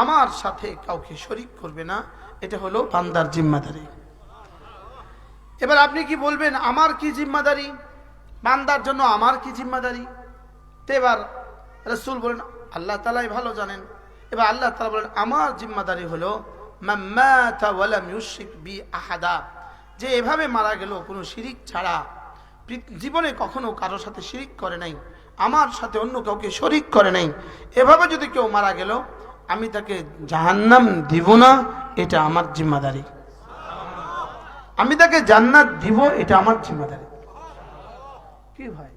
আমার সাথে কাউকে শরিক করবে না, এটা হলো বান্দার জিম্মাদারি। এবার আপনি কি বলবেন, আমার কি জিম্মাদারি? বান্দার জন্য আমার কি জিম্মাদারি? তো এবার রসুল বলেন, আল্লাহ তালাই ভালো জানেন। এবার আল্লাহ তালা বলেন, আমার জিম্মাদারি হলো আহাদা। যে এভাবে মারা গেল, কোনো শিরিক ছাড়া জীবনে কখনো কারোর সাথে শিরিক করে নাই, আমার সাথে অন্য কাউকে শরিক করে নাই। এভাবে যদি কেউ মারা গেল, আমি তাকে জাহান্নাম দিব না, এটা আমার জিম্মাদারি। আমি তাকে জান্নাত দিব, এটা আমার জিম্মাদারি। কি ভাই?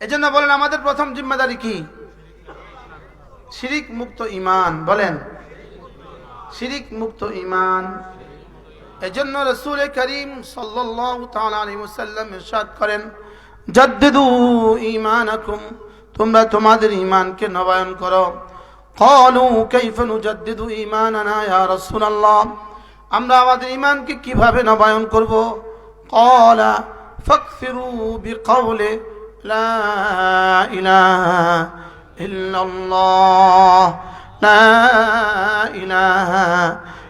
এজন্য বলেন, আমাদের প্রথম জিম্মাদারি কি? শিরিক মুক্ত ইমান, বলেন। শিরিক মুক্ত ইমান। এজন্য রসুল করিম সাল্লাল্লাহু তাআলা আলাইহি ওয়াসাল্লাম ইরশাদ করেন, জাদ্দিদু ঈমানাকুম, তোমরা তোমাদের ঈমানকে নবায়ন করো। ক্বালু কাইফা নুজাদ্দিদু ঈমানানা ইয়া রাসূলুল্লাহ, আমরা আমাদের ঈমানকে কীভাবে নবায়ন করব? ক্বালা ফাকসিরু বিকাউলি লা ইলাহা ইল্লাল্লাহ, লা ইলাহা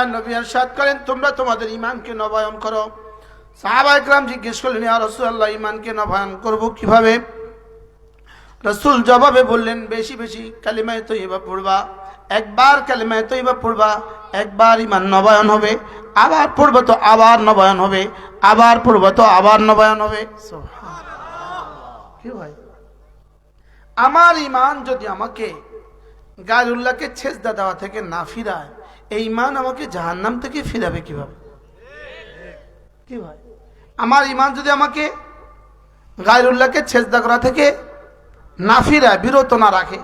আল্লাহ নবী আরশাদ করেন তোমরা তোমাদের ইমানকে নবায়ন করো। সাহাবা জিজ্ঞেস করলেন রাসূলুল্লাহ ইমানকে নবায়ন করব কীভাবে? রসুল জবাবে বললেন বেশি বেশি কালিমায় তৈবা পড়বা একবার কালিমায় তৈবা পড়বা একবার ইমান নবায়ন হবে আবার পড়ব তো আবার নবায়ন হবে আবার পড়ব তো আবার নবায়ন হবে। কি ভাই? আমার ইমান যদি আমাকে গায়ুল্লাহকে ছেজদা দেওয়া থেকে না ফিরায় এই ইমান আমাকে জাহান্নাম থেকে ফিরাবে কীভাবে? কি ভাই? আমার ইমান যদি আমাকে গায়রুল্লাহকে ছেজদা করা থেকে না ফিরায়, বিরত না রাখে,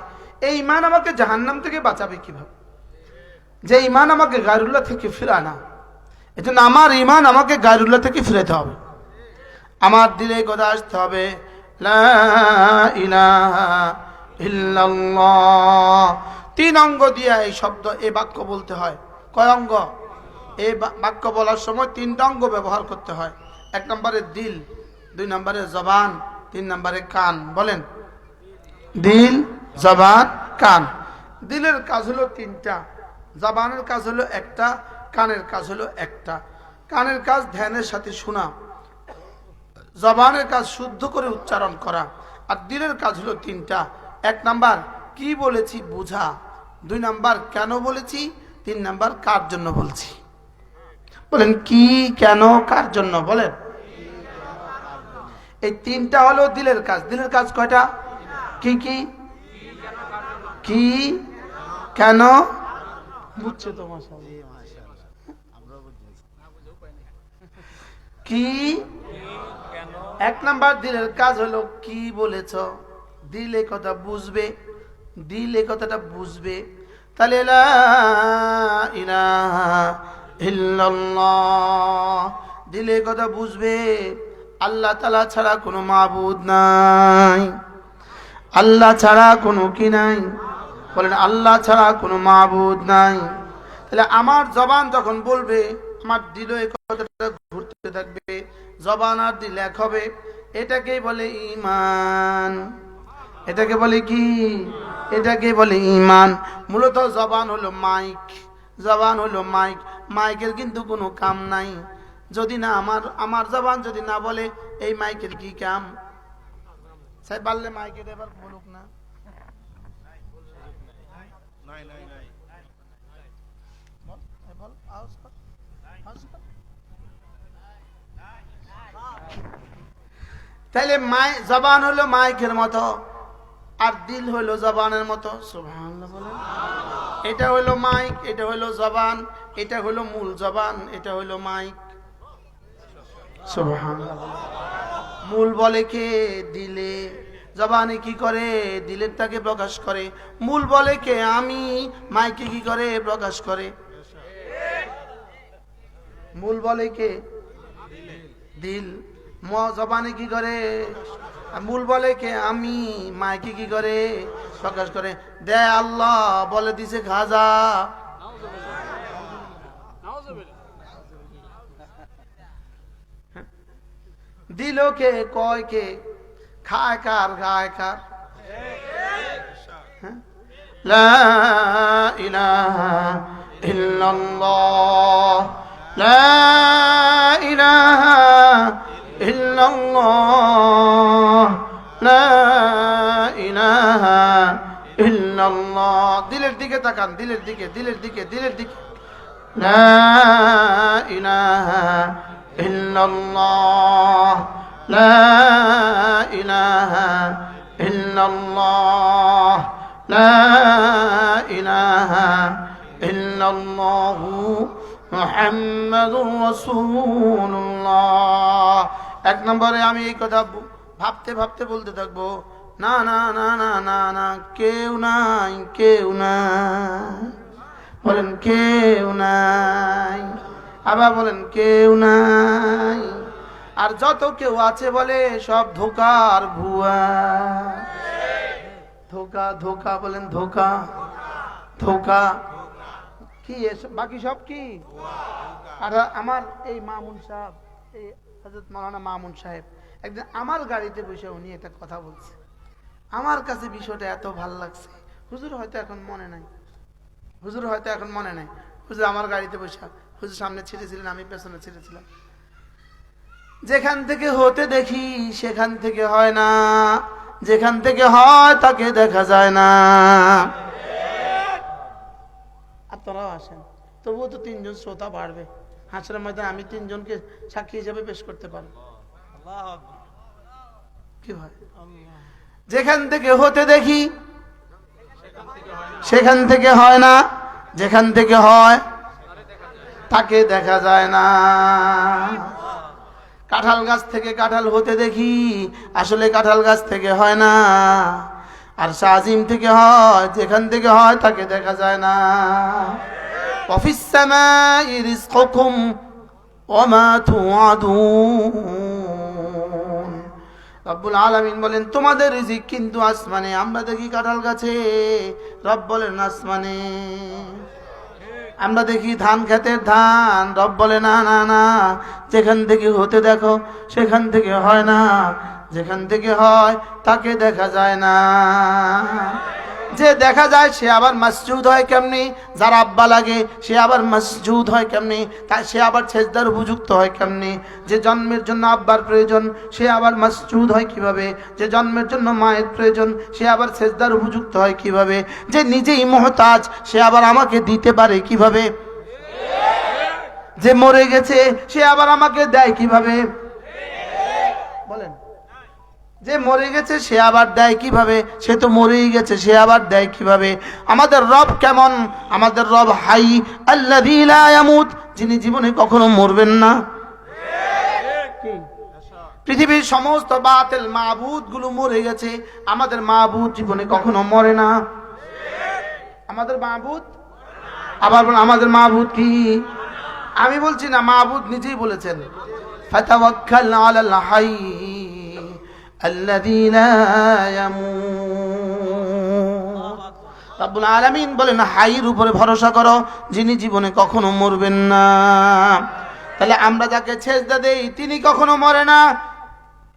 এই ইমান আমাকে জাহান্নাম থেকে বাঁচাবে কীভাবে? যে ইমান আমাকে গায়রুল্লাহ থেকে ফিরায় না, এজন্য আমার ইমান আমাকে গায়রুল্লাহ থেকে ফিরাতে হবে। আমার দিলে কথা আসতে হবে, লা ইলাহা ইল্লাল্লাহ। তিন অঙ্গ দিয়ে এই শব্দ, এই বাক্য বলতে হয়। কয় অঙ্গ? এই বাক্য বলার সময় তিনটা অঙ্গ ব্যবহার করতে হয়। এক নম্বরে দিল, দুই নম্বরে জবান, তিন নম্বরে কান। বলেন। দিল, জবান, কান। দিলের কাজ হলো তিনটা। জবানের কাজ হলো একটা, কানের কাজ হলো একটা। কানের কাজ ধ্যানের সাথে শোনা। জবানের কাজ শুদ্ধ করে উচ্চারণ করা। আর দিলের কাজ হলো তিনটা। এক নাম্বার, কি বলেছি বোঝা। দুই নাম্বার কেন বলেছি, তিন নাম্বার কার জন্য বলছি। বলেন, কি কেন কার জন্য? বলেন। এই তিনটা হলো দিলের কাজ। দিলের কাজ কয়টা? কি কি? কি কেন? বুঝছে তো। কি? এক নাম্বার দিলের কাজ হলো, কি বলেছ? দিল কথা বুঝবে, দিল কথাটা বুঝবে। তাহলে দিল কথা বুঝবে, আল্লাহ তালা ছাড়া কোনো মাবুদ নাই। আল্লাহ ছাড়া কোনো কি নাই? বলেন, আল্লাহ ছাড়া কোনো মাবুদ নাই। তাহলে আমার জবান যখন বলবে, আমার দিল কথাটা ঘুরতে থাকবে, জবান আর দিল এক হবে। এটাকেই বলে ইমান এটাকে বলে কি? এটাকে বলে ইমান মূলত জবান হলো মাইক। জবান হলো মাইক। মাইকের কিন্তু কোনো কাম নাই। যদি না আমার আমার জবান যদি না বলে, এই মাইকের কি কাম? সাহেব, পারলে মাইকের এবার বলুক না। তাইলে মাই, জবান হলো মাইকের মতো। আর দিল হলো জবানের মতো। এটা হলো মাইক, এটা হলো জবান, এটা হলো মূল জবান, এটা হলো মাইক। মূল বলে কে? দিলে। জবানে কি করে? দিলের তাকে প্রকাশ করে। মূল বলে কে? আমি। মাইকে কি করে? প্রকাশ করে। মূল বলে কে? দিল। জবানে কি করে? মূল বলে কে? আমি মাইকে কি করে? প্রকাশ করে, দে আল্লাহ, বলে দিছে খাজা। দিল কে, কয় কে? খায় কার গায় কার? হ্যাঁ? লা ইলাহা ইল্লাল্লাহ। لا إله إلا الله. دلر ديك تكان دلر ديك دلر ديك دلر ديك لا إله إلا الله. لا إله إلا الله. لا إله إلا الله. محمد رسول الله. أك نمبر يا بريامي كتابه ভাবতে ভাবতে বলতে থাকব, না না না না না না, কেউ নাই কেউ নাই। বলেন, কেউ নাই। আবার বলেন, কেউ নাই। আর যত কেউ আছে বলে, সব ধোকার ভুয়া। ধোকা ধোকা, বলেন, ধোকা। ধোকা। কি বাকি সব কি? আর আমার এই মামুন সাহেব, এই হজরত মৌলানা মামুন সাহেব একদিন আমার গাড়িতে বসে উনি একটা কথা বলছে। আমার কাছে বিষয়টা এত ভালো লাগছে। হুজুর হয়তো এখন মনে নাই। হুজুর হয়তো এখন মনে নেই। হুজুর আমার গাড়িতে বসে, হুজুর সামনে ছেড়েছিলেন, আমি পেছনে ছেড়েছিলাম। যেখান থেকে হতে দেখি সেখান থেকে হয় না। যেখান থেকে হয় তাকে দেখা যায় না। আপনারাও আসেন। তবুও তো তিনজন শ্রোতা বাড়বে। হাসরের মধ্যে আমি তিনজনকে সাক্ষী হিসেবে পেশ করতে পারব। যেখান থেকে হতে দেখি সেখান থেকে হয় না যেখান থেকে হয় তাকে দেখা যায় না। কাঁঠাল গাছ থেকে কাঁঠাল হতে দেখি আসলে কাঁঠাল গাছ থেকে হয় না। আর সাজিম থেকে হয় যেখান থেকে হয় তাকে দেখা যায় না। অফিস ওমা তুআদুন। রব্বুল আলমিন বলেন, তোমাদের রিজিক কিন্তু আসমানে, আমরা দেখি কাঁঠাল গাছে। রব বলেন, আসমানে। আমরা দেখি ধান খেতের ধান, রব বলে, না না না, যেখান থেকে হতে দেখো, সেখান থেকে হয় না, যেখান থেকে হয়, তাকে দেখা যায় না। যে দেখা যায় সে আবার মসজুদ হয় কেমনি? যার আব্বা লাগে, সে আবার মসজুদ হয় কেমনি? তাই সে আবার ছেজদার উপযুক্ত হয় কেমনি? যে জন্মের জন্য আব্বার প্রয়োজন, সে আবার মসজুদ হয় কীভাবে? যে জন্মের জন্য মায়ের প্রয়োজন, সে আবার ছেজদার উপযুক্ত হয় কীভাবে? যে নিজেই মহতাজ, সে আবার আমাকে দিতে পারে কীভাবে? যে মরে গেছে, সে আবার আমাকে দেয় কীভাবে? বলেন। যে মরে গেছে, সে আবার দেয় কীভাবে? সে তো মরেই গেছে, সে আবার দেয় কীভাবে? আমাদের রব কেমন? আমাদের রব হাই। আল্লাহ যিনি জীবনে কখনো মরবেন না। পৃথিবীর সমস্ত বাতিল মাহবুদগুলো মরে গেছে। আমাদের মাহবুদ জীবনে কখনো মরে না। আমাদের মাহবুদ আবার আমাদের মাহবুদ কি? আমি বলছি না মাহবুদ নিজেই বলেছেন। ফাতাওয়াক্কাল আলাল হাই। الذي لا يموت রব্বুল আলামিন বলেন হাইর উপরে ভরসা করো যিনি জীবনে কখনো মরবেন না তাহলে আমরা যাকে ছেজদা দেই তিনি কখনো মরে না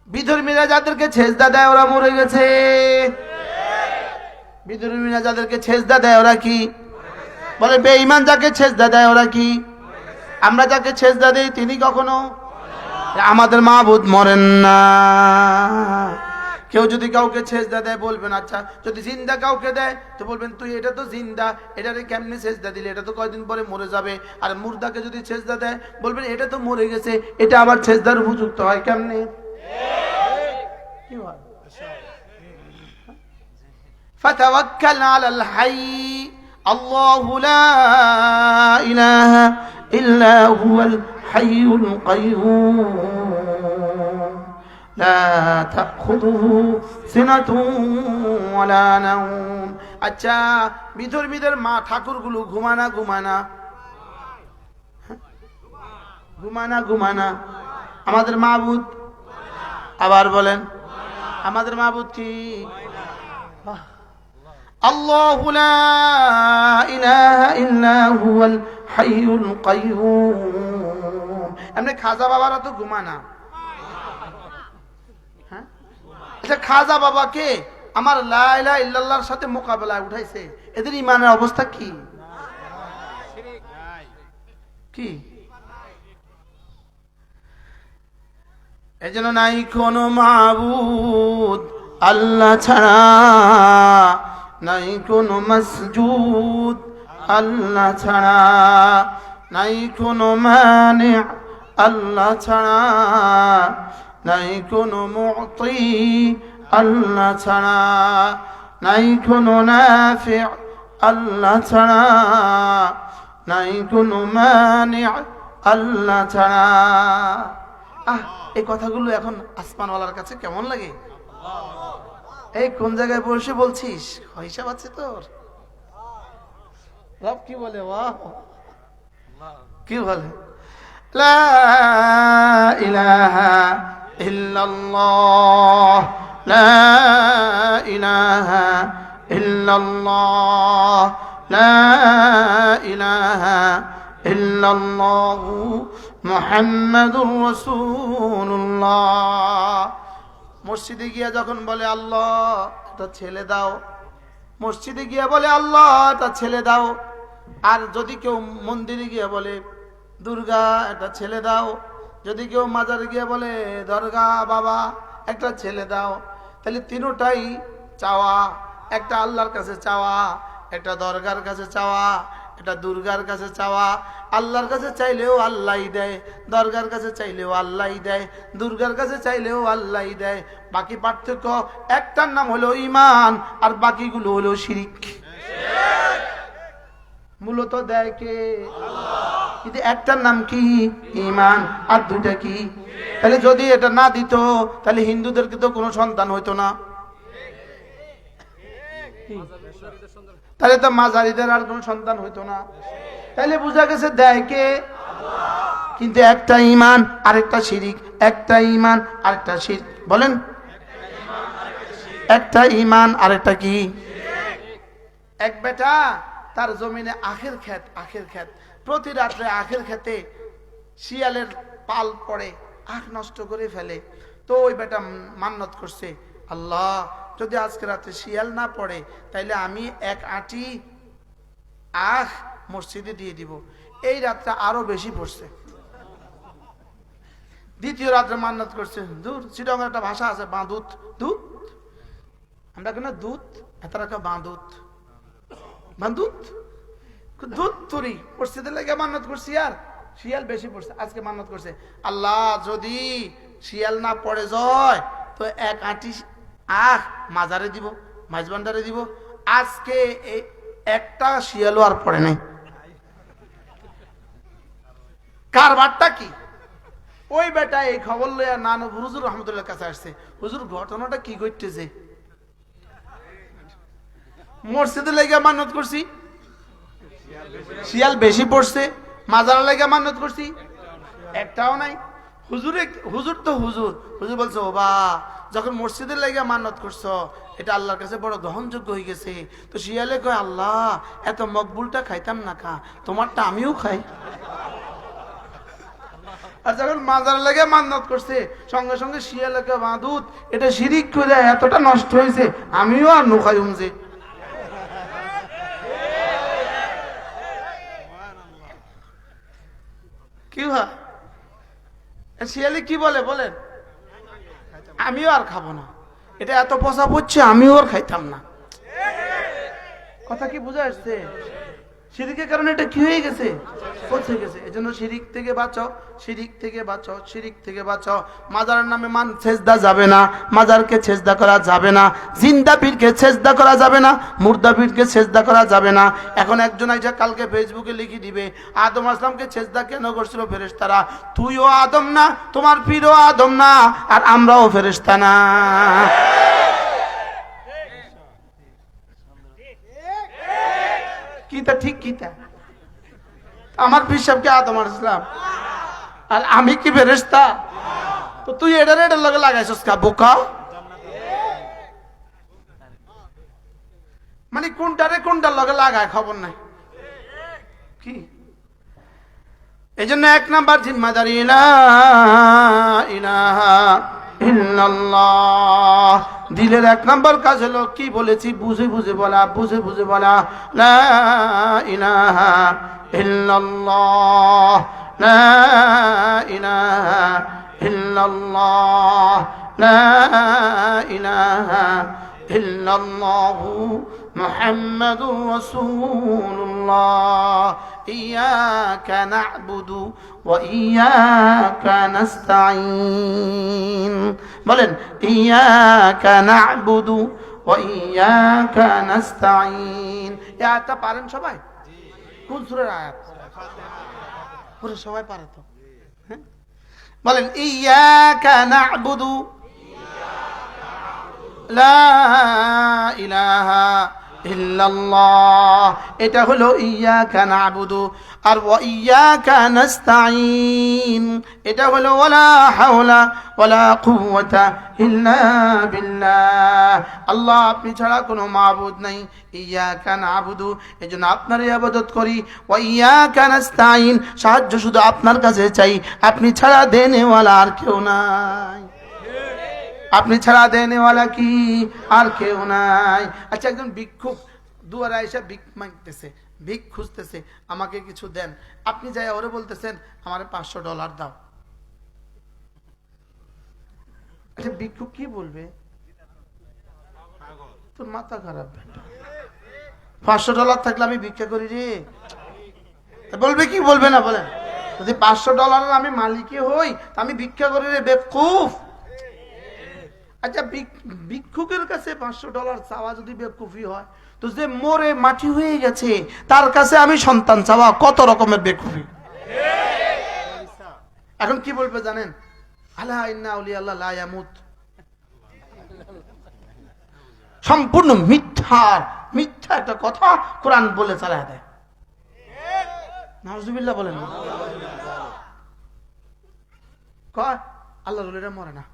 বিধর্মীরা যাদেরকে ছেজদা দেয় ওরা মরে গেছে বিধর্মীরা যাদেরকে ছেজদা দেয় ওরা কি বলে বেঈমান যাকে ছেজদা দেয় ওরা কি আমরা যাকে ছেজদা দেই তিনি কখনো আমাদের মাহবুদ মরেন না কেউ যদি কাউকে ছেজদা দেয় বলবেন আচ্ছা যদি জিন্দা কাউকে দেয় তো বলবেন তুই এটা তো জিন্দা এটারে কেমনে ছেজদা দিলে এটা তো কয়দিন পরে মরে যাবে আর মুর্দাকে যদি ছেজদা দেয় বলবেন এটা তো মরে গেছে এটা আবার ছেজদার উপযুক্ত হয় কেমনে কি হয় فتوكل على الحي الله لا إله إلا هو الحي القيوم لا تأخذه سنة ولا نوم আচ্ছা বিধর বিধর মা ঠাকুরগুলো ঘুমানা ঘুমানা ঘুমানা ঘুমানা আমাদের মাহবুদ আবার বলেন আমাদের মাহবুদ কি বাহ। আল্লাহু লা ইলাহা ইল্লা হুয়াল হাইয়ুল কাইয়্যুম এমনি খাজা বাবারা তো ঘুমানা হ্যাঁ? আচ্ছা খাজা বাবাকে আমার লা ইলাহা ইল্লাল্লাহর সাথে মোকাবেলায় উঠাইছে। এদের ইমানের অবস্থা কি? কি? এজন্য নাই কোনো মাবুদ আল্লাহ ছাড়া, নাই কোনো মসজুদ। আল্লাহ ছাড়া নাই কোনো মানে। আল্লাহ ছাড়া নাই কোনো মুক্তি আল্লাহ ছাড়া নাই কোনো নাফি। আল্লাহ ছাড়া নাই কোনো মানে। আল্লাহ ছাড়া। আহ, এই কথাগুলো এখন আসমানওয়ালার কাছে কেমন লাগে? এই কোন জায়গায় বসে বলছিস? হিসাব আছে তোর? রব কি বলে, বাহ। কি বলে? লা লা লা মসজিদে গিয়া যখন বলে, আল্লাহ একটা ছেলে দাও। মসজিদে গিয়া বলে, আল্লাহ একটা ছেলে দাও। আর যদি কেউ মন্দিরে গিয়ে বলে, দুর্গা, একটা ছেলে দাও। যদি কেউ মাজারে গিয়ে বলে, দরগা বাবা, একটা ছেলে দাও। তাহলে তিনোটাই চাওয়া। একটা আল্লাহর কাছে চাওয়া, একটা দরগার কাছে চাওয়া এটা দুর্গার কাছে চাওয়া। আল্লাহর কাছে চাইলেও আল্লাহই দেয়, দরগার কাছে চাইলেও আল্লাহই দেয়, দুর্গার কাছে চাইলেও আল্লাহই দেয়। বাকি পার্থক্য একটার নাম হলো ইমান আর বাকিগুলো হলো শিরিক। মূলত দেয় কে? কিন্তু একটার নাম কি? ইমান আর দুইটা কি? তাহলে যদি এটা না দিত, তাহলে হিন্দুদেরকে তো কোনো সন্তান হইতো না। তাহলে তো মাঝারিদের আর কোনো সন্তান হইতো না। তাহলে বোঝা গেছে দেয় কে? কিন্তু একটা ইমান আরেকটা শিরিক। একটা ইমান আরেকটা শির বলেন। একটা ইমান আরেকটা কি? এক বেটা। তার জমিনে আখের ক্ষেত আখের ক্ষেত। প্রতি রাত্রে আখের খেতে শিয়ালের পাল পড়ে, আখ নষ্ট করে ফেলে। তো ওই বেটা মান্নত করছে, আল্লাহ, যদি আজকে রাতে শিয়াল না পড়ে, তাইলে আমি এক আটি আখ মসজিদে দিয়ে দিব। এই রাতটা আরও বেশি পড়ছে। দ্বিতীয় রাত্রে মান্নত করছে দূর চিটং একটা ভাষা আছে, বাঁদুত দুধ আমরা কেন দুধ এত রাখা বাঁদুত। শিয়াল বেশি পড়ছে, আজকে মান্নত করছে। আল্লাহ যদি শিয়াল না পড়ে যায়, তো এক আটি আখ মাজারে দিব মাঝবান্ডারে দিব। আজকে একটা শিয়ালও আর পড়ে নাই। কারবারটা কি? ওই বেটা এই খবর লইয়া নানু হুজুর রহমতুল্লাহ কাছে আসছে। হুজুর, ঘটনাটা কি ঘটতেছে? মসজিদে লেগে মান্নত করছি। শিয়াল বেশি পড়ছে, মাজারা লেগে মানত করছি। একটাও নাই। হুজুরে হুজুর তো হুজুর। হুজুর বলছে, ও বা, যখন মসজিদের লেগে মান্নত করছ, এটা আল্লাহর কাছে বড় গ্রহণযোগ্য হয়ে গেছে। তো শিয়ালে কয়, আল্লাহ, এত মকবুলটা খাইতাম না খা তোমারটা আমিও খাই। আর যখন মাজার লেগে মান্নত করছে, সঙ্গে সঙ্গে শিয়ালেকে বাঁধুত এটা শিরিক করে এতটা নষ্ট হয়েছে আমিও আর নোখাই উমছে কি হয় শিয়ালি কি বলে, বলেন? আমিও আর খাব না। এটা এত পচা পড়ছে, আমিও আর খাইতাম না। কথা কি বুঝা আসছে শিরিকের কারণে এটা কি হয়ে গেছে? পচে গেছে। এজন্য শিরিক থেকে বাঁচাও, শিরিক থেকে বাঁচাও, শিরিক থেকে বাঁচাও। মাজার নামে মান ছেজদা যাবে না, মাজারকে ছেজদা করা যাবে না, জিন্দা পীরকে ছেজদা করা যাবে না, মুর্দা পীরকে ছেজদা করা যাবে না। এখন একজন আইসা কালকে ফেসবুকে লিখে দিবে, আদম আসলামকে ছেজদা কেন করছিল ফেরেশতারা? তুইও আদম না, তোমার পীরও আদম না, আর আমরাও ফেরেশতা না। কিতা, ঠিক কিতা? আমার পিসাবকে আদম ইসলাম আর আমি কি ফেরেস্তা তো তুই এটার এটার লগে লাগাইছস কা, বোকা? মানে কোনটারে কোনটার লগে লাগায় খবর নাই? কি? এই জন্য এক নাম্বার জিম্মাদারি ইলাহা ইল্লাল্লাহ। দিলের এক নম্বর কাজ হলো, কি বলেছি? বুঝে বুঝে বলা, বুঝে বুঝে বলা না ইলাহা ইল্লাল্লাহ, লা ইলাহা ইল্লাল্লাহু মুহাম্মাদুর রাসূলুল্লাহ إياك نعبد وإياك نستعين বলেন إياك نعبد وإياك نستعين এই আয়াতটা পারেন সবাই কোন সূরার আয়াত পুরো সবাই পারে তো হ্যাঁ? বলেন إياك نعبد لا إله ইল্লাল্লাহ। এটা হলো ইয়া ইয়াকা নাবুদু আর ওয়া ইয়াকা নাস্তাইন এটা হলো ওয়ালা হাওলা ওয়ালা কুওয়াতা ইল্লা বিল্লাহ। আল্লাহ, আপনি ছাড়া কোনো মাবুদ নাই। ইয়াকা নাবুদু, এজন্য আপনার ইবাদত করি। ওয়া ইয়াকা নাস্তাইন সাহায্য শুধু আপনার কাছে চাই। আপনি ছাড়া দেনেওয়ালা আর কেউ নাই। আপনি ছাড়া দেনেওয়ালা কি? আর কেউ নাই। আচ্ছা একজন ভিক্ষুক দুয়ারে এসে ভিক মাগতেছে ভিক খুঁজতেছে, আমাকে কিছু দেন। আপনি যাই ওরে বলতেছেন, আমার পাঁচশো ডলার দাও। আচ্ছা ভিক্ষুক কি বলবে? তোর মাথা খারাপ পাঁচশো ডলার থাকলে আমি ভিক্ষা করি রে। বলবে কি? বলবে না বলেন যদি পাঁচশো ডলারের আমি মালিকই হই আমি ভিক্ষা করি রে, বেকুফ। আচ্ছা ভিক্ষুকের কাছে পাঁচশো ডলার চাওয়া যদি বেকুফি হয়, তো যে মরে মাটি হয়ে গেছে, তার কাছে আমি সন্তান চাওয়া কত রকমের বেকুফি? এখন কি বলবে জানেন? আল্লাহ ইন্না আল্লাহ লা সম্পূর্ণ মিথ্যার মিথ্যা একটা কথা কোরআন বলে চালায় দেয়। নাজুবিল্লাহ বলেন। কয় আল্লাহ মরে না।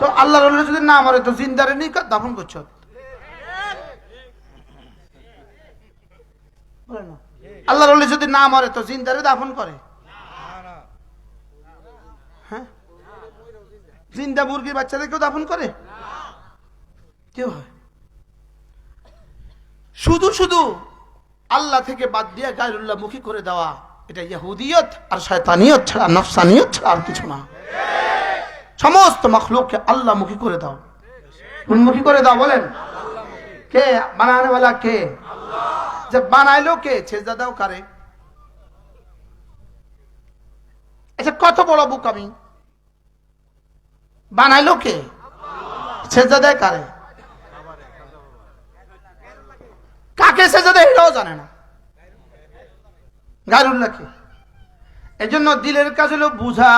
তো আল্লাহ রুলে যদি না মরে তো জিন্দারে নি দাফন করছ? বলেন আল্লাহ রুলে যদি না মরে তো জিন্দারে দাফন করে। হ্যাঁ? জিন্দা মুরগির বাচ্চাদেরকেও দাফন করে? কেউ হয়? শুধু শুধু আল্লাহ থেকে বাদ দিয়ে গায়রুল্লাহ মুখী করে দেওয়া, এটা ইহুদিয়ত আর শয়তানিয়ত ছাড়া, নফসানিয়ত ছাড়া আর কিছু না। সমস্ত মখলুককে আল্লাহ মুখী করে দাও। মুখী করে দাও, বলেন। কে? বানানে वाला কে? যে বানাইলো কে? ছেজদা দাও কারে? আচ্ছা কত বড় বুক আমি? বানাইলো কে? ছেজদা দেয় কারে? কাকে সেজা দেয় এটাও জানে না। গারুল্লাহকে এই জন্য দিলের কাজ হলো বুঝা।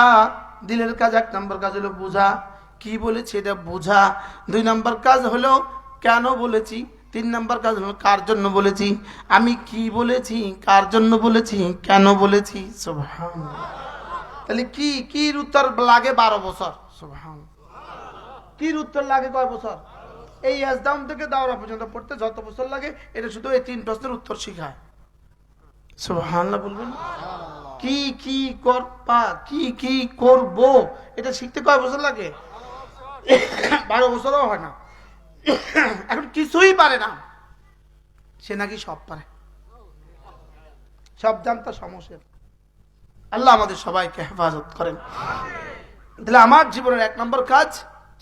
দিলের কাজ, এক নম্বর কাজ হলো বোঝা। কি বলেছি এটা বোঝা। দুই নম্বর কাজ হলো কেন বলেছি। তিন নম্বর কাজ হলো কার জন্য বলেছি। আমি কি বলেছি, কার জন্য বলেছি, কেন বলেছি? সুবহানাল্লাহ। তাহলে কি, কির উত্তর লাগে বারো বছর? সুবহান কির উত্তর লাগে কয় বছর? এই এসদাম থেকে দাওরা পর্যন্ত পড়তে যত বছর লাগে, এটা শুধু এই তিন প্রশ্নের উত্তর শিখায়। সুবহানাল্লাহ বলবেন? কি কি করবা, কি কি করব? এটা শিখতে কয় বছর লাগে? বারো বছরও হয় না। এখন কিছুই পারে না। সে নাকি সব পারে। সব জানতা সমস্যা। আল্লাহ আমাদের সবাইকে হেফাজত করেন। তাহলে আমার জীবনের এক নম্বর কাজ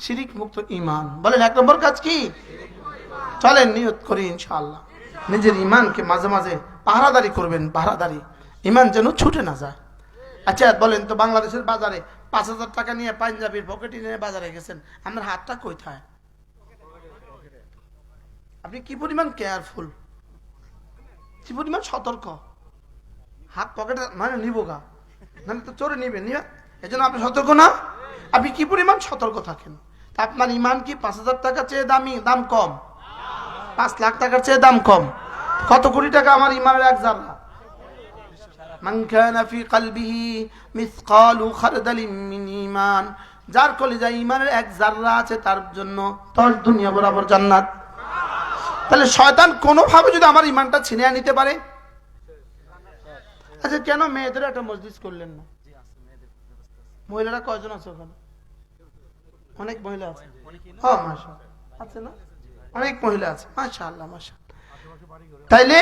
শিরিক মুক্ত ইমান বলেন, এক নম্বর কাজ কি? চলেন, নিয়ত করি ইনশাআল্লাহ। নিজের ইমানকে মাঝে মাঝে পাহারাদারি করবেন, পাহারাদারি। ইমান যেন ছুটে না যায়। আচ্ছা বলেন তো বাংলাদেশের বাজারে পাঁচ হাজার টাকা নিয়ে পাঞ্জাবির পকেটে নিয়ে বাজারে গেছেন, আপনার হাতটা কোথায় আপনি কি পরিমাণ কেয়ারফুল কি পরিমাণ সতর্ক? হাত পকেটে মানে নিব গা। মানে তো চোরে নিবেন নিবে। এই জন্য আপনি সতর্ক না। আপনি কি পরিমাণ সতর্ক থাকেন? তা আপনার ইমান কি পাঁচ হাজার টাকা চেয়ে দামি, দাম কম? পাঁচ লাখ টাকার চেয়ে দাম কম। কত কোটি টাকা আমার ইমানের এক জাররা? মান কানা ফি কলবিহি মিসকালু খারদালিন মিন ঈমান। যার কলিজায় ইমানের এক জাররা আছে, তার জন্য দশ দুনিয়া বরাবর জান্নাত। তাহলে শয়তান কোনোভাবে যদি আমার ইমানটা ছিনিয়ে নিতে পারে? আচ্ছা কেন মেয়েদের একটা মসজিদ করলেন না? মহিলারা কয়জন আছে ওখানে? অনেক মহিলা আছে? ও মাশা আছে না? অনেক মহিলা আছে। মাশা আল্লাহ মাশা তাইলে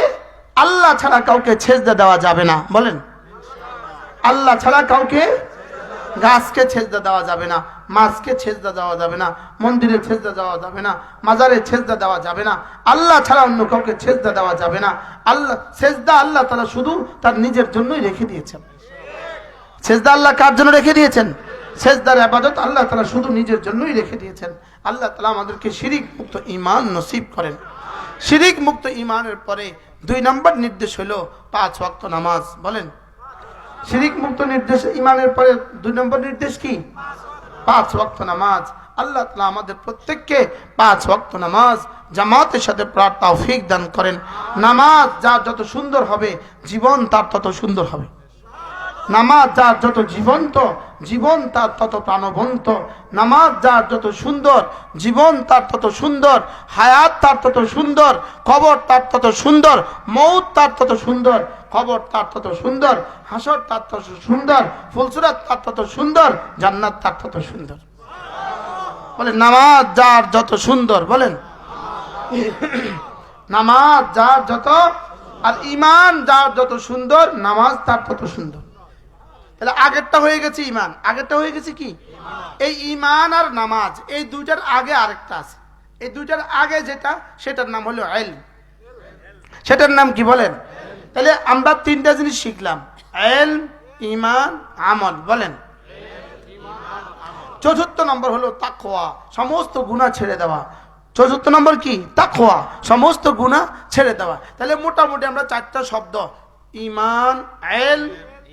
আল্লাহ ছাড়া কাউকে ছেজদা দেওয়া যাবে না। বলেন। আল্লাহ ছাড়া কাউকে গাছকে ছেজদা দেওয়া যাবে না, মাছকে ছেজদা দেওয়া যাবে না, মন্দিরে ছেজদা দেওয়া যাবে না, মাজারে ছেজদা দেওয়া যাবে না। আল্লাহ ছাড়া অন্য কাউকে ছেজদা দেওয়া যাবে না। আল্লাহ ছেজদা আল্লাহ তারা শুধু তার নিজের জন্যই রেখে দিয়েছেন। সেজদা আল্লাহ কার জন্য রেখে দিয়েছেন? সেজদার আবাদত আল্লাহ তালা শুধু নিজের জন্যই রেখে দিয়েছেন। আল্লাহ তালা আমাদেরকে শিরিক মুক্ত ইমান নসিব করেন। শিরিক মুক্ত ইমানের পরে দুই নম্বর নির্দেশ হলো পাঁচ ওয়াক্ত নামাজ, বলেন। শিরিক মুক্ত নির্দেশ ইমানের পরে দুই নম্বর নির্দেশ কি? পাঁচ ওয়াক্ত নামাজ। আল্লাহ তালা আমাদের প্রত্যেককে পাঁচ ওয়াক্ত নামাজ, জামাতের সাথে প্রার্থনা ফিক দান করেন। নামাজ যা যত সুন্দর হবে, জীবন তার তত সুন্দর হবে। নামাজ যার যত জীবন্ত জীবন তার তত প্রাণবন্ত নামাজ যার যত সুন্দর জীবন তার তত সুন্দর হায়াত তার তত সুন্দর কবর তার তত সুন্দর মৌত তার তত সুন্দর কবর তার তত সুন্দর হাসর তার তত সুন্দর ফুলসুরাত তার তত সুন্দর জান্নাত তার তত সুন্দর বলেন নামাজ যার যত সুন্দর বলেন নামাজ যার যত আর ইমান যার যত সুন্দর নামাজ তার তত সুন্দর তাহলে আগেরটা হয়ে গেছে ইমান আগেরটা হয়ে গেছে কি? এই ইমান আর নামাজ এই দুইটার আগে আরেকটা আছে। এই দুইটার আগে যেটা সেটার নাম হলো আইল সেটার নাম কি বলেন? তাহলে আমরা তিনটা জিনিস শিখলাম। এল ইমান আমল বলেন। চতুর্থ নম্বর হলো তাকোয়া সমস্ত গুণা ছেড়ে দেওয়া। চতুর্থ নম্বর কি? তাকোয়া সমস্ত গুণা ছেড়ে দেওয়া। তাহলে মোটামুটি আমরা চারটা শব্দ ইমান এল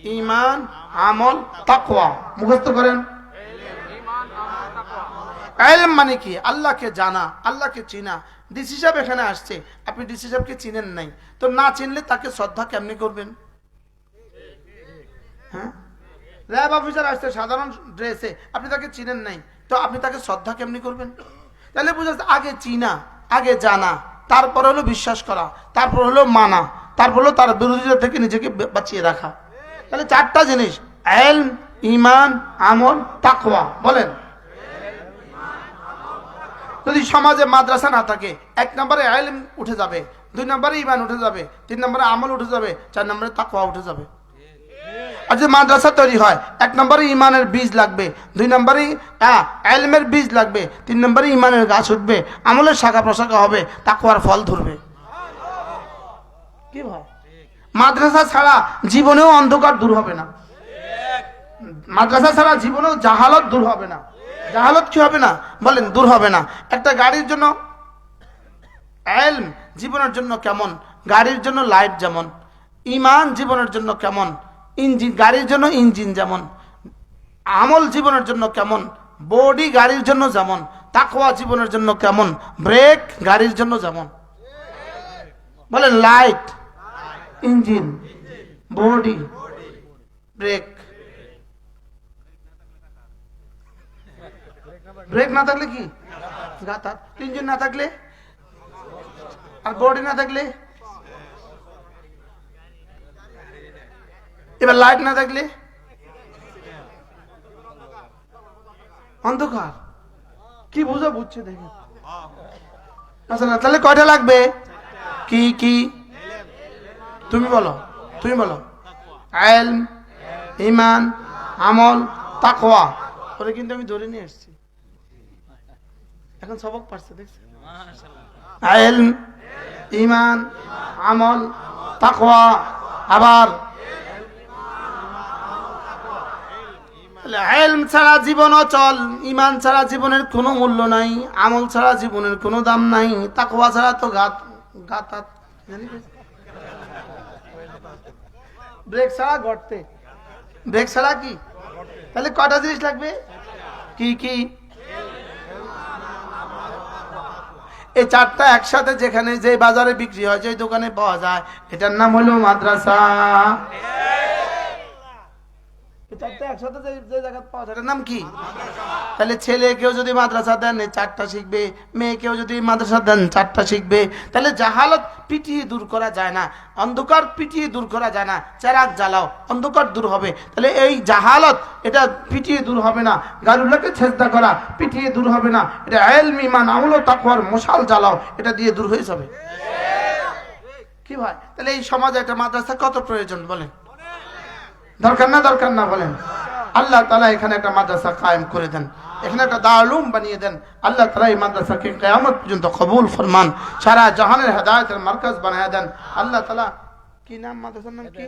ইমান, আমল, তাকওয়া। মুখস্থ করেন। মানে কি? আল্লাহকে জানা, আল্লাহকে চিনা। ডিসি সাহেব এখানে আসছে। আপনি ডিসি সাহেবকে চিনেন নাই। তো না চিনলে তাকে শ্রদ্ধা কেমনি করবেন? হ্যাঁ? ল্যাব অফিসার আসছে, সাধারণ ড্রেসে। আপনি তাকে চিনেন নাই। তো আপনি তাকে শ্রদ্ধা কেমনি করবেন? তাহলে বুঝা আগে চিনা, আগে জানা। তারপর হলো বিশ্বাস করা। তারপর হলো মানা। তারপর হলো তার বিরোধীদের থেকে নিজেকে বাঁচিয়ে রাখা। তাহলে চারটা জিনিস। এলম ইমান আমল, তাকওয়া। বলেন। যদি সমাজে মাদ্রাসা না থাকে, এক নম্বরে এলম উঠে যাবে, দুই নম্বরে ইমান উঠে যাবে, তিন নম্বরে আমল উঠে যাবে, চার নম্বরে তাকওয়া উঠে যাবে। আর যদি মাদ্রাসা তৈরি হয়, এক নম্বরে ইমানের বীজ লাগবে, দুই নম্বরে এলমের বীজ লাগবে, তিন নম্বরে ইমানের গাছ উঠবে, আমলের শাখা প্রশাখা হবে তাকুয়ার ফল ধরবে। কি ভাই? মাদ্রাসা ছাড়া জীবনেও অন্ধকার দূর হবে না। মাদ্রাসা ছাড়া জীবনেও জাহালত দূর হবে না। জাহালত কি হবে না? বলেন, দূর হবে না। একটা গাড়ির জন্য এলম জীবনের জন্য কেমন? গাড়ির জন্য লাইট যেমন। ইমান জীবনের জন্য কেমন? ইঞ্জিন, গাড়ির জন্য ইঞ্জিন যেমন। আমল জীবনের জন্য কেমন? বডি গাড়ির জন্য যেমন। তাকওয়া জীবনের জন্য কেমন? ব্রেক গাড়ির জন্য যেমন। বলেন, light. Engine body brake brake না থাকলে কি গাতা ইঞ্জিন না থাকলে আর বডি না থাকলে এবার লাইট না থাকলে অন্ধকার কি বুঝা বুঝছে দেখে আচ্ছা না তাহলে কয়টা লাগবে কি কি তুমি বলো তুমি বলো। আইল, ইমান, আমল, তাকওয়া। ওরে কিন্তু আমি ধরে নিয়ে এসেছি। এখন সবক পারছে, দেখছি? এলম ইমান, আমল, তাকওয়া। আবার এলম ছাড়া জীবন অচল ইমান ছাড়া জীবনের কোনো মূল্য নাই, আমল ছাড়া জীবনের কোনো দাম নাই, তাকওয়া ছাড়া তো গাত গাতাত জানি? ব্রেক ছাড়া গড়তে। ব্রেক ছাড়া কি? তাহলে কটা জিনিস লাগবে? কি কি? এই চারটা একসাথে যেখানে যে বাজারে বিক্রি হয়, যে দোকানে পাওয়া যায়, এটার নাম হলো মাদ্রাসা। চারটা একসাথে যে যে পাওয়া যায়। নাম কি? তাহলে ছেলে কেউ যদি মাদ্রাসা দেন এই চারটা শিখবে। মেয়ে কেউ যদি মাদ্রাসা দেন চারটা শিখবে। তাহলে জাহালত পিটিয়ে দূর করা যায় না। অন্ধকার পিটিয়ে দূর করা যায় না। চেরাক জ্বালাও অন্ধকার দূর হবে। তাহলে এই জাহালত এটা পিটিয়ে দূর হবে না। গারুল্লাহকে ছেদা করা পিটিয়ে দূর হবে না। এটা এলম ইমান আমল তাকওয়ার মশাল জ্বালাও এটা দিয়ে দূর হয়ে যাবে। কি ভাই? তাহলে এই সমাজে একটা মাদ্রাসা কত প্রয়োজন বলেন? দরকার না দরকার না বলেন। আল্লাহ তালা এখানে একটা মাদ্রাসা কায়েম করে দেন। এখানে একটা দারুম বানিয়ে দেন। আল্লাহ তালা এই মাদ্রাসাকে কেয়ামত পর্যন্ত কবুল ফরমান, সারা জাহানের হেদায়তের মার্কাজ বানিয়ে দেন। আল্লাহ তালা কি নাম, মাদ্রাসার নাম কি?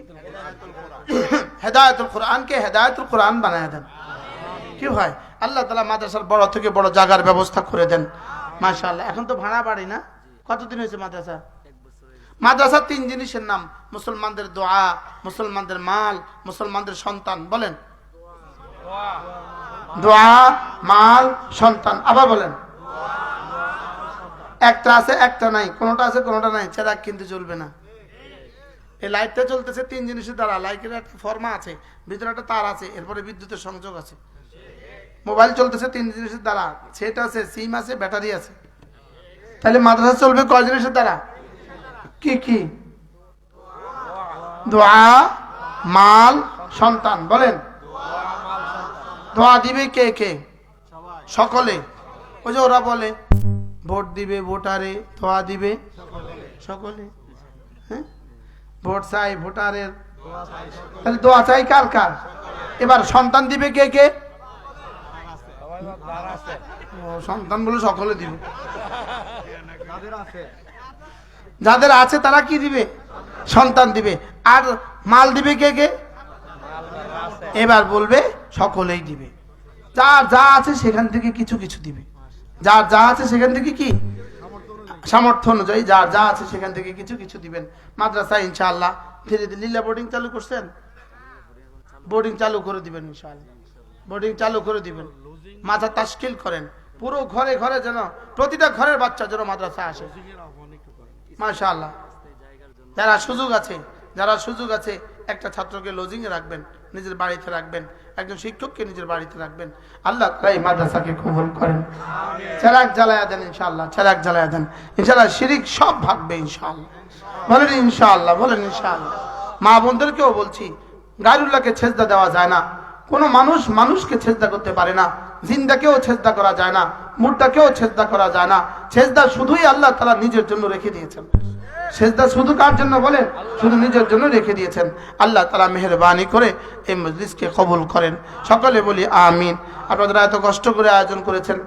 হেদায়তুল কোরআনকে হেদায়তুল কোরআন বানিয়ে দেন। কি হয়? আল্লাহ তালা মাদ্রাসার বড় থেকে বড় জায়গার ব্যবস্থা করে দেন। মাশাআল্লাহ, এখন তো ভাড়া বাড়ি না? কতদিন হয়েছে মাদ্রাসা? মাদ্রাসা তিন জিনিসের নাম, মুসলমানদের দোয়া, মুসলমানদের মাল, মুসলমানদের সন্তান, বলেন। দোয়া, মাল, সন্তান, আবার বলেন। একটা আছে, একটা নাই, কোনোটা আছে, কোনোটা নাই চেরাক কিন্তু চলবে না। এই লাইটটা চলতেছে তিন জিনিসের দ্বারা, লাইটের একটা ফর্মা আছে, ভিতরে একটা তার আছে, এরপরে বিদ্যুতের সংযোগ আছে। মোবাইল চলতেছে তিন জিনিসের দ্বারা, সেট আছে, সিম আছে, ব্যাটারি আছে। তাহলে মাদ্রাসা চলবে কয় জিনিসের দ্বারা? কি কি? দোয়া, মাল, সন্তান, বলেন। দোয়া দিবে কে কে? সকলে। ওই যে ওরা বলে, ভোট দিবে ভোটারে, দোয়া দিবে। সকলে। হ্যাঁ? ভোট চাই ভোটারের। তাহলে দোয়া চাই কার কার? এবার সন্তান দিবে কে কে? সন্তান বলে সকলে দিবে। যাদের আছে তারা কি দিবে? সন্তান দিবে। আর মাল দিবে কে কে? এবার বলবে, সকলেই দিবে। যার যা আছে সেখান থেকে কিছু কিছু দিবে। যার যা আছে সেখান থেকে কি? সামর্থ্য অনুযায়ী যার যা আছে সেখান থেকে কিছু কিছু দিবেন। মাদ্রাসা ইনশাআল্লাহ ধীরে ধীরে লীলা বোর্ডিং চালু করছেন? বোর্ডিং চালু করে দিবেন ইনশাআল্লাহ। বোর্ডিং চালু করে দিবেন। মাথা তাস্কিল করেন। পুরো ঘরে ঘরে যেন, প্রতিটা ঘরের বাচ্চা যেন মাদ্রাসা আসে। মাশাআল্লাহ। যারা সুযোগ আছে যারা সুযোগ আছে একটা ছাত্রকে লজিং এ রাখবেন নিজের বাড়িতে রাখবেন একজন শিক্ষককে নিজের বাড়িতে রাখবেন। আল্লাহ তারা এই মাদ্রাসাকে কবুল করেন। চেরাক জ্বালায়া দেন ইনশাআল্লাহ চেরাক জ্বালায়া দেন। ইনশাআল্লাহ শিরিক সব ভাগবে ইনশাআল্লাহ। বলেন ইনশাআল্লাহ বলেন ইনশাআল্লাহ। মা বোনদেরকেও বলছি গায়রুল্লাহকে ছেজদা দেওয়া যায় না। কোনো মানুষ মানুষকে ছেজদা করতে পারে না। জিন্দাকেও ছেজদা করা যায় না মুরটাকেও ছেজদা করা যায় না। ছেজদা শুধুই আল্লাহ তালা নিজের জন্য রেখে দিয়েছেন। সেজদা শুধু কার জন্য বলেন? শুধু নিজের জন্য রেখে দিয়েছেন। আল্লাহ তালা মেহরবানি করে এই মজলিসকে কবুল করেন। সকলে বলি আমিন। আপনারা এত কষ্ট করে আয়োজন করেছেন।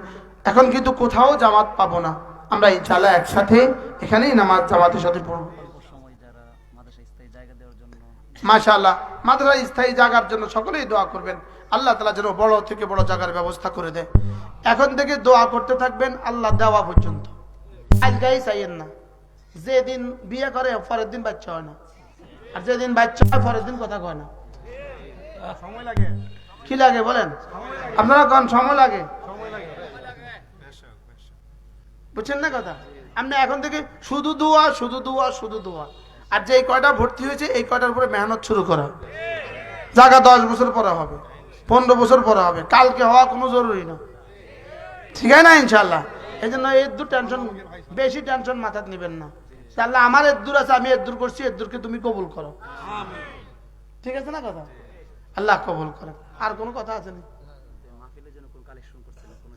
এখন কিন্তু কোথাও জামাত পাবো না। আমরা ইনশাল্লাহ একসাথে এখানেই নামাজ জামাতের সাথে পড়ব সময় যারা মাদ্রাসা স্থায়ী জায়গা দেওয়ার জন্য মাশাআল্লাহ মাদ্রাসা স্থায়ী জায়গার জন্য সকলেই দোয়া করবেন। আল্লাহ তালা যেন বড় থেকে বড় জায়গার ব্যবস্থা করে দেয়। এখন থেকে দোয়া করতে থাকবেন আল্লাহ দেওয়া পর্যন্ত। আজকাই চাইয়েন না। যেদিন বিয়ে করে পরের দিন বাচ্চা হয় না। আর যেদিন বাচ্চা হয় পরের দিন কথা কয় না। কি লাগে বলেন? আপনারা কোন সময় লাগে? বুঝছেন না কথা? আপনি এখন থেকে শুধু দোয়া শুধু দোয়া শুধু দোয়া। আর যে এই কয়টা ভর্তি হয়েছে এই কয়টার উপরে মেহনত শুরু করা জায়গা দশ বছর পরে হবে পনেরো বছর পরে হবে কালকে হওয়া কোনো জরুরি না। ঠিক আছে না ইনশাল্লাহ এই জন্য এর দূর টেনশন বেশি টেনশন মাথায় নেবেন না। তাহলে আমার এর দূর আছে আমি এর দূর করছি এর দূরকে তুমি কবুল করো। ঠিক আছে না কথা? আল্লাহ কবুল করে আর কোনো কথা আছে না?